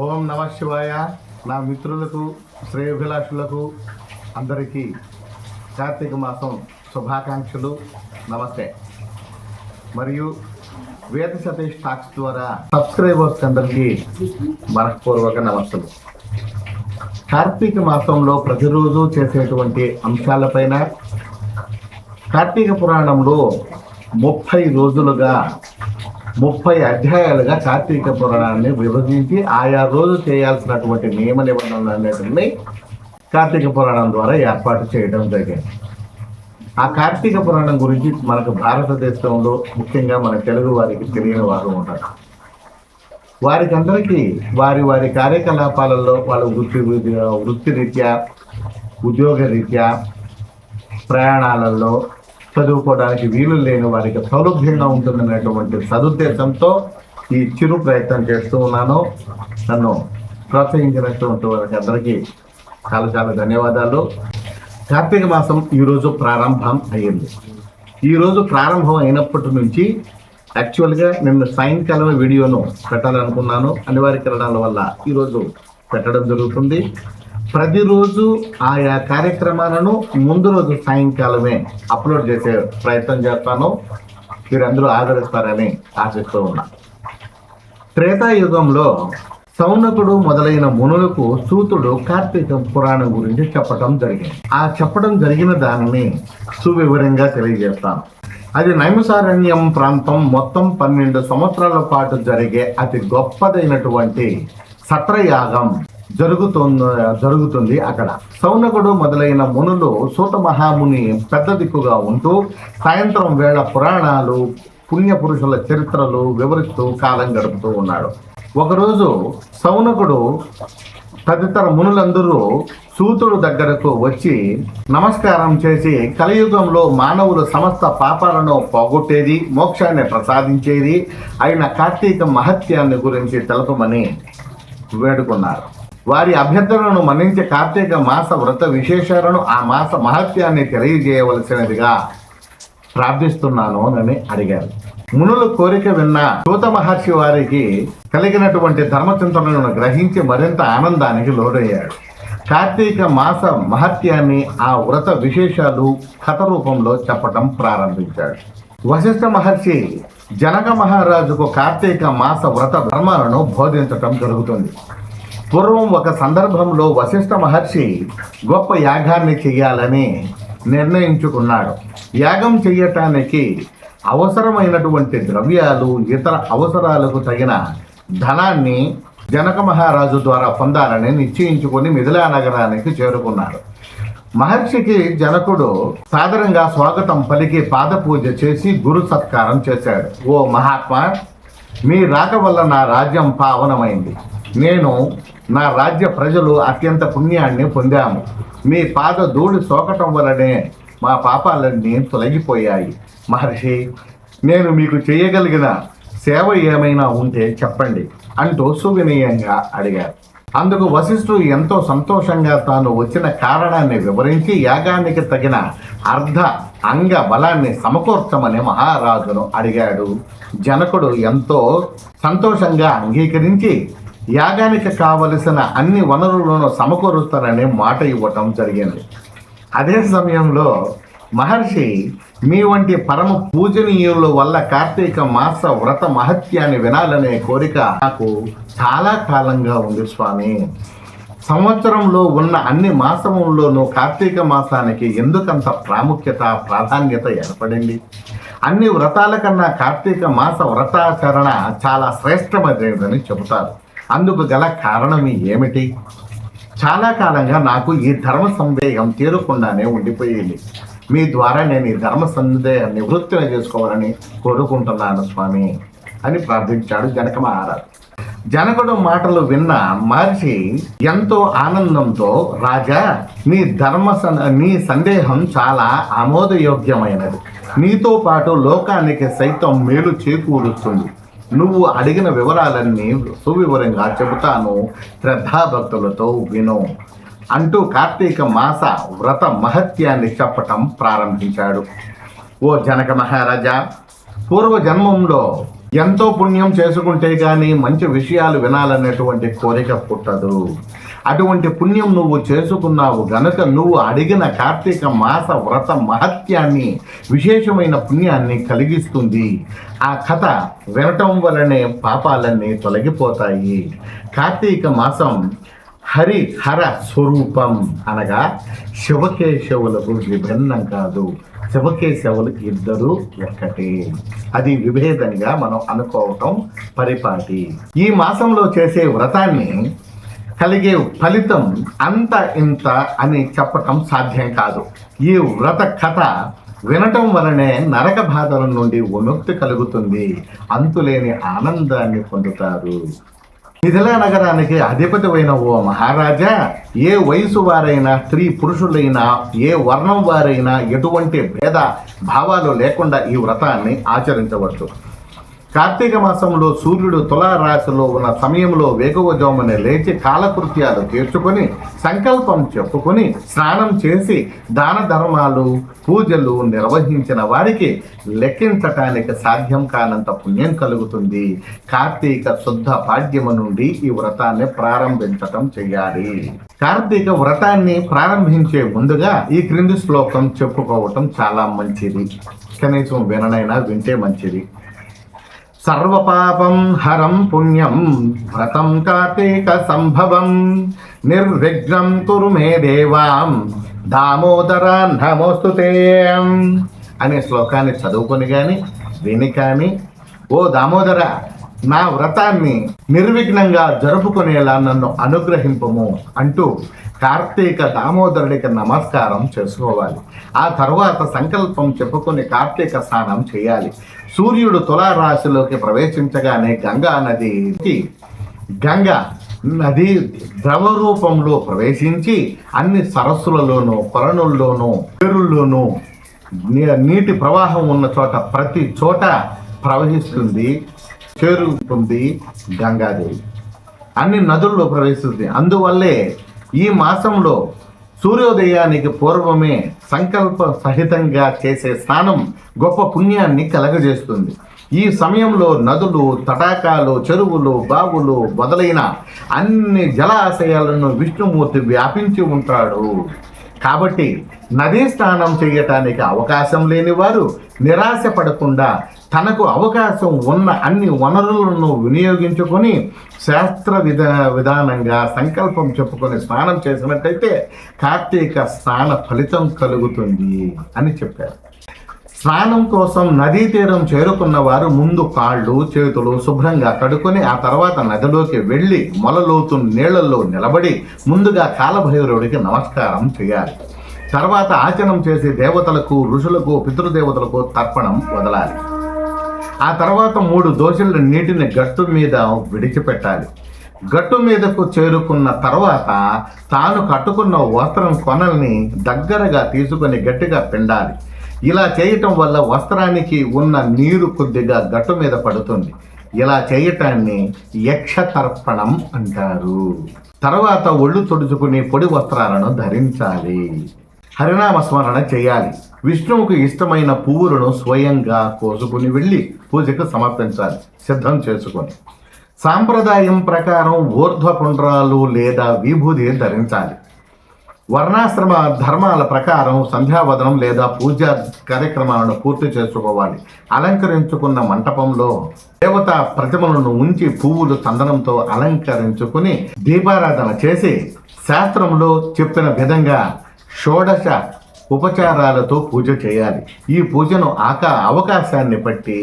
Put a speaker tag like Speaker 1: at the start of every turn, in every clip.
Speaker 1: ఓం నమ శివాయ. నా మిత్రులకు శ్రేయోభిలాషులకు అందరికీ కార్తీక మాసం శుభాకాంక్షలు. నమస్తే. మరియు వేద సతీష్ టాక్స్ ద్వారా సబ్స్క్రైబర్స్ అందరికీ మనఃపూర్వక నమస్తలు కార్తీక మాసంలో ప్రతిరోజు చేసేటువంటి అంశాలపైన కార్తీక పురాణంలో ముప్పై రోజులుగా ముప్పై అధ్యాయాలుగా కార్తీక పురాణాన్ని విభజించి ఆయా రోజు చేయాల్సినటువంటి నియమ నిబంధనలు అనేటివి కార్తీక పురాణం ద్వారా ఏర్పాటు చేయడం జరిగింది. ఆ కార్తీక పురాణం గురించి మనకు భారతదేశంలో ముఖ్యంగా మన తెలుగు వారికి తెలియని వారు ఉంటారు. వారికి అందరికీ వారి వారి కార్యకలాపాలలో వాళ్ళ వృత్తి వృత్తి రీత్యా ఉద్యోగ రీత్యా ప్రయాణాలలో చదువుకోవడానికి వీలు లేని వారికి సౌలభ్యంగా ఉంటుందనేటువంటి సదుద్దేశంతో ఈ చిరు ప్రయత్నం చేస్తూ ఉన్నాను. నన్ను ప్రోత్సహించినటువంటి వారికి అందరికీ చాలా చాలా ధన్యవాదాలు. కార్తీక మాసం ఈరోజు ప్రారంభం అయ్యింది. ఈరోజు ప్రారంభం అయినప్పటి నుంచి యాక్చువల్గా నిన్న సాయంకాలం వీడియోను పెట్టాలనుకున్నాను. అనివార్య కారణాల వల్ల ఈరోజు పెట్టడం జరుగుతుంది. ప్రతిరోజు ఆయా కార్యక్రమాలను ముందు రోజు సాయంకాలమే అప్లోడ్ చేసే ప్రయత్నం చేస్తాను. మీరందరూ ఆదరిస్తారని ఆశిస్తూ ఉన్నా. త్రేతాయుగంలో సౌనకుడు మొదలైన మునులకు సూతుడు కార్తీక పురాణం గురించి చెప్పడం జరిగింది. ఆ చెప్పడం జరిగిన దానిని సువివరంగా తెలియజేస్తాను. అది నైమసారణ్యం ప్రాంతం మొత్తం పన్నెండు సంవత్సరాల పాటు జరిగే అతి గొప్పదైనటువంటి సత్రయాగం జరుగుతున్న జరుగుతుంది అక్కడ. సౌనకుడు మొదలైన మునులు సూత మహాముని పెద్ద దిక్కుగా ఉంటూ సాయంత్రం వేళ పురాణాలు పుణ్య పురుషుల చరిత్రలు వివరిస్తూ కాలం గడుపుతూ ఉన్నాడు. ఒకరోజు సౌనకుడు తదితర మునులందరూ సూతుడు దగ్గరకు వచ్చి నమస్కారం చేసి కలియుగంలో మానవులు సమస్త పాపాలను పోగొట్టేది మోక్షాన్ని ప్రసాదించేది అయిన కార్తీక మహత్యాన్ని గురించి తెలపమని వేడుకున్నారు. వారి అభ్యర్థనను మన్నించే కార్తీక మాస వ్రత విశేషాలను ఆ మాస మహత్యాన్ని తెలియజేయవలసినదిగా ప్రార్థిస్తున్నాను అని అడిగారు. మునులు కోరిక విన్న సూత మహర్షి వారికి కలిగినటువంటి ధర్మచింతనలను గ్రహించి మరింత ఆనందానికి లోడయ్యాడు కార్తీక మాస మహత్యాన్ని ఆ వ్రత విశేషాలు కథ రూపంలో చెప్పటం ప్రారంభించాడు. వశిష్ఠ మహర్షి జనక మహారాజుకు కార్తీక మాస వ్రత ధర్మాలను బోధించటం జరుగుతుంది. పూర్వం ఒక సందర్భంలో వశిష్ఠ మహర్షి గొప్ప యాగాన్ని చేయాలని నిర్ణయించుకున్నాడు. యాగం చేయటానికి అవసరమైనటువంటి ద్రవ్యాలు ఇతర అవసరాలకు తగిన ధనాన్ని జనక మహారాజు ద్వారా పొందాలని నిశ్చయించుకొని మిథిలా నగరానికి చేరుకున్నాడు. మహర్షికి జనకుడు సాదరంగా స్వాగతం పలికి పాదపూజ చేసి గురు సత్కారం చేశాడు. ఓ మహాత్మా మీ రాక వల్ల నా రాజ్యం పావనమైంది. నేను నా రాజ్య ప్రజలు అత్యంత పుణ్యాన్ని పొందాము. మీ పాద ధూళి సోకటం వలనే మా పాపాలన్నీ తొలగిపోయాయి. మహర్షి నేను మీకు చేయగలిగిన సేవ ఏమైనా ఉంటే చెప్పండి అంటూ సువినయంగా అడిగారు. అందుకు వశిష్ఠుడు ఎంతో సంతోషంగా తాను వచ్చిన కారణాన్ని వివరించి యాగానికి తగిన అర్ధ అంగ బలాన్ని సమకూర్చమని మహారాజును అడిగాడు. జనకుడు ఎంతో సంతోషంగా అంగీకరించి యాగానికి కావలసిన అన్ని వనరులను సమకూరుస్తారనే మాట ఇవ్వటం జరిగింది. అదే సమయంలో మహర్షి మీ వంటి పరమ పూజనీయుల వల్ల కార్తీక మాస వ్రత మహత్యాన్ని వినాలనే కోరిక నాకు చాలా కాలంగా ఉంది స్వామి. సంవత్సరంలో ఉన్న అన్ని మాసముల్లోనూ కార్తీక మాసానికి ఎందుకంత ప్రాముఖ్యత ప్రాధాన్యత ఏర్పడింది? అన్ని వ్రతాల కన్నా కార్తీక మాస వ్రతాచరణ చాలా శ్రేష్టమైనదని చెబుతారు. అందుకు గల కారణం ఏమిటి? చాలా కాలంగా నాకు ఈ ధర్మ సందేహం తీరకుండానే ఉండిపోయింది. మీ ద్వారా నేను ఈ ధర్మ సందేహ నివృత్తిని చేసుకోవాలని కోరుకుంటున్నాను స్వామి అని ప్రార్థించాడు జనక మహారాజు. జనకుడు మాటలు విన్న మహర్షి ఎంతో ఆనందంతో రాజా నీ ధర్మ నీ సందేహం చాలా ఆమోదయోగ్యమైనది. నీతో పాటు లోకానికి సైతం మేలు చేకూరుస్తుంది. నువ్వు అడిగిన వివరాలన్నీ సువివరంగా చెబుతాను. శ్రద్ధాభక్తులతో విను. అంటూ కార్తీక మాస వ్రత మహత్యాన్ని చెప్పటం ప్రారంభించాడు. ఓ జనక మహారాజా పూర్వ జన్మంలో ఎంతో పుణ్యం చేసుకుంటే కానీ మంచి విషయాలు వినాలనేటువంటి కోరిక పుట్టదు. అటువంటి పుణ్యం నువ్వు చేసుకున్నావు గనక నువ్వు అడిగిన కార్తీక మాస వ్రత మహత్యాన్ని విశేషమైన పుణ్యాన్ని కలిగిస్తుంది. ఆ కథ వినటం వలనే పాపాలన్నీ తొలగిపోతాయి. కార్తీక మాసం హరి హర స్వరూపం అనగా శివకేశవులకు విభిన్నం కాదు శివకేశవులకు ఇద్దరు ఒక్కటే. అది విభేదంగా మనం అనుకోవటం పరిపాటి. ఈ మాసంలో చేసే వ్రతాన్ని కలిగే ఫలితం అంత ఇంత అని చెప్పటం సాధ్యం కాదు. ఈ వ్రత కథ వినటం వలనే నరక బాధల నుండి విముక్తి కలుగుతుంది. అంతులేని ఆనందాన్ని పొందుతారు. మిథిలా నగరానికి అధిపతివైన ఓ మహారాజా ఏ వయసు వారైనా స్త్రీ పురుషులైనా ఏ వర్ణం వారైనా ఎటువంటి భేద భావాలు లేకుండా ఈ వ్రతాన్ని ఆచరించవచ్చు. కార్తీక మాసంలో సూర్యుడు తులారాశిలో ఉన్న సమయంలో వేగవజోమని లేచి కాలకృత్యాలు తీర్చుకొని సంకల్పం చెప్పుకొని స్నానం చేసి దాన ధర్మాలు పూజలు నిర్వహించిన వారికి లెక్కించటానికి సాధ్యం కానంత పుణ్యం కలుగుతుంది. కార్తీక శుద్ధ పాడ్యము నుండి ఈ వ్రతాన్ని ప్రారంభించటం చేయాలి. కార్తీక వ్రతాన్ని ప్రారంభించే ముందుగా ఈ క్రింది శ్లోకం చెప్పుకోవటం చాలా మంచిది. కనీసం విననైనా వింటే మంచిది. సర్వపాపం హరం పుణ్యం వ్రతం కార్తీక సంభవం నిర్విఘ్నం కురు మే దేవాం దామోదరా నమోస్తుతే అనే శ్లోకాన్ని చదువుకొని కానీ విని కానీ ఓ దామోదర నా వ్రతాన్ని నిర్విఘ్నంగా జరుపుకునేలా నన్ను అనుగ్రహింపము అంటూ కార్తీక దామోదరుడికి నమస్కారం చేసుకోవాలి. ఆ తర్వాత సంకల్పం చెప్పుకొని కార్తీక స్నానం చేయాలి. సూర్యుడు తులారాశిలోకి ప్రవేశించగానే గంగా నదికి గంగ నది ద్రవ రూపంలో ప్రవేశించి అన్ని సరస్సులలోనూ కొలనుల్లోనూ పేరుల్లోనూ నీ- నీటి ప్రవాహం ఉన్న చోట ప్రతి చోట ప్రవహిస్తుంది. చేరుతుంది గంగాదేవి. అన్ని నదుల్లో ప్రవేశిస్తుంది. అందువల్లే ఈ మాసంలో సూర్యోదయానికి పూర్వమే సంకల్ప సహితంగా చేసే స్నానం గొప్ప పుణ్యాన్ని కలగజేస్తుంది. ఈ సమయంలో నదులు తటాకాలు చెరువులు బావులు మొదలైన అన్ని జలాశయాలను విష్ణుమూర్తి వ్యాపించి ఉంటాడు. కాబట్టి నదీ స్నానం చేయటానికి అవకాశం లేని వారు నిరాశ పడకుండా తనకు అవకాశం ఉన్న అన్ని వనరులను వినియోగించుకొని శాస్త్ర విధ విధానంగా సంకల్పం చెప్పుకొని స్నానం చేసినట్టయితే కార్తీక స్నాన ఫలితం కలుగుతుంది అని చెప్పారు. స్నానం కోసం నదీ తీరం చేరుకున్న వారు ముందు కాళ్ళు చేతులు శుభ్రంగా కడుకొని ఆ తర్వాత నదిలోకి వెళ్ళి మొలలోతు నీళ్ళలో నిలబడి ముందుగా కాలభైరవుడికి నమస్కారం చేయాలి. తర్వాత ఆచరణ చేసి దేవతలకు ఋషులకు పితృదేవతలకు తర్పణం వదలాలి. ఆ తర్వాత మూడు దోశల నీటిని గట్టు మీద విడిచిపెట్టాలి. గట్టు మీదకు చేరుకున్న తర్వాత తాను కట్టుకున్న వస్త్రం కొనల్ని దగ్గరగా తీసుకొని గట్టిగా పిండాలి. ఇలా చేయటం వల్ల వస్త్రానికి ఉన్న నీరు కొద్దిగా గట్టు మీద పడుతుంది. ఇలా చేయటాన్ని యక్షతర్పణం అంటారు. తర్వాత ఒళ్ళు తుడుచుకుని పొడి వస్త్రాలను ధరించాలి. హరినామ స్మరణ చేయాలి. విష్ణువుకు ఇష్టమైన పువ్వులను స్వయంగా కోసుకుని వెళ్ళి పూజకు సమర్పించాలి. సిద్ధం చేసుకొని. సాంప్రదాయం ప్రకారం ఊర్ధ్వపుండ్రాలు లేదా విభూది ధరించాలి. వర్ణాశ్రమ ధర్మాల ప్రకారం సంధ్యావదనం లేదా పూజా కార్యక్రమాలను పూర్తి చేసుకోవాలి. అలంకరించుకున్న మంటపంలో దేవత ప్రతిమలను ఉంచి పువ్వులు చందనంతో అలంకరించుకుని దీపారాధన చేసి శాస్త్రంలో చెప్పిన విధంగా షోడశ ఉపచారాలతో పూజ చేయాలి. ఈ పూజను ఆక అవకాశాన్ని బట్టి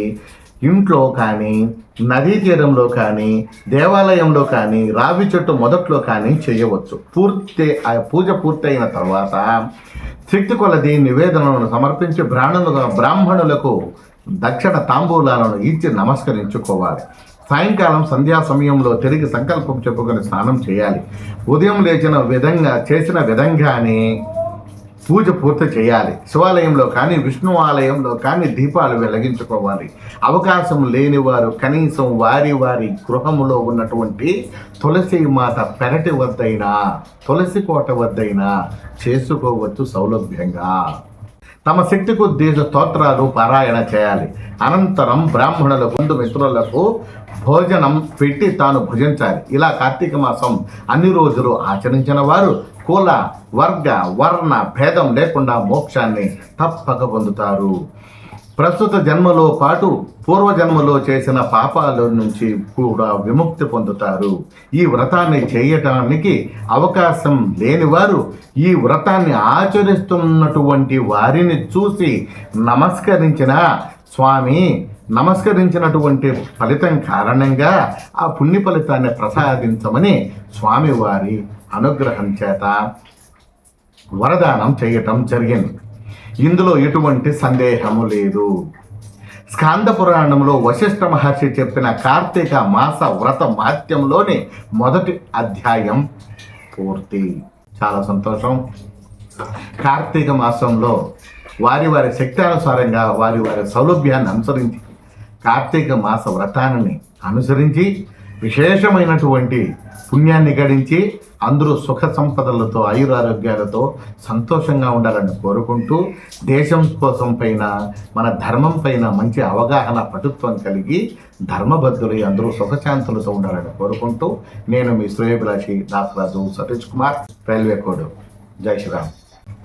Speaker 1: ఇంట్లో కానీ నదీ తీరంలో కానీ దేవాలయంలో కానీ రావి చెట్టు మొదట్లో కానీ చేయవచ్చు. పూర్తి ఆ పూజ పూర్తయిన తర్వాత శక్తి కొలది నివేదనలను సమర్పించి బ్రాహ్మణులు బ్రాహ్మణులకు దక్షిణ తాంబూలాలను ఇచ్చి నమస్కరించుకోవాలి. సాయంకాలం సంధ్యా సమయంలో తిరిగి సంకల్పం చెప్పుకొని స్నానం చేయాలి. ఉదయం లేచిన విధంగా చేసిన విధంగానే పూజ పూర్తి చేయాలి. శివాలయంలో కానీ విష్ణు ఆలయంలో కానీ దీపాలు వెలిగించుకోవాలి. అవకాశం లేని వారు కనీసం వారి వారి గృహములో ఉన్నటువంటి తులసి మాత పెరటి వద్దైనా తులసి కోట వద్దైనా చేసుకోవచ్చు సౌలభ్యంగా. తమ శక్తి కొద్దీ స్తోత్రాలు పారాయణ చేయాలి. అనంతరం బ్రాహ్మణుల బంధు మిత్రులకు భోజనం పెట్టి తాను భుజించాలి. ఇలా కార్తీక మాసం అన్ని రోజులు ఆచరించిన వారు కుల వర్గ వర్ణ భేదం లేకుండా మోక్షాన్ని తప్పక పొందుతారు. ప్రస్తుత జన్మలో పాటు పూర్వజన్మలో చేసిన పాపాల నుంచి కూడా విముక్తి పొందుతారు. ఈ వ్రతాన్ని చేయటానికి అవకాశం లేనివారు ఈ వ్రతాన్ని ఆచరిస్తున్నటువంటి వారిని చూసి నమస్కరించిన స్వామి నమస్కరించినటువంటి ఫలితం కారణంగా ఆ పుణ్య ఫలితాన్ని ప్రసాదించమని స్వామివారి అనుగ్రహం చేత వరదానం చేయటం జరిగింది. ఇందులో ఎటువంటి సందేహము లేదు. స్కాంద పురాణంలో వశిష్ఠ మహర్షి చెప్పిన కార్తీక మాస వ్రత మాత్యంలోని మొదటి అధ్యాయం పూర్తి. చాలా సంతోషం. కార్తీక మాసంలో వారి వారి శక్తి అనుసారంగా వారి వారి సౌలభ్యాన్ని అనుసరించి కార్తీక మాస వ్రతాన్ని అనుసరించి విశేషమైనటువంటి పుణ్యాన్ని గడించి అందరూ సుఖ సంపదలతో ఆయురారోగ్యాలతో సంతోషంగా ఉండాలని కోరుకుంటూ దేశం కోసం పైన మన ధర్మం పైన మంచి అవగాహన పటుత్వం కలిగి ధర్మబద్ధులై అందరూ సుఖశాంతులతో ఉండాలని కోరుకుంటూ నేను మీ శ్రేయభిలాషి దాసరాజు సతీష్ కుమార్ రైల్వే కోడు. జై శ్రీరామ్.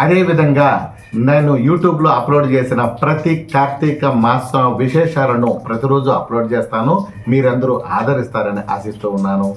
Speaker 1: అదేవిధంగా నేను యూట్యూబ్లో అప్లోడ్ చేసిన ప్రతి కార్తీక మాసం విశేషాలను ప్రతిరోజు అప్లోడ్ చేస్తాను. మీరందరూ ఆదరిస్తారని ఆశిస్తూ ఉన్నాను.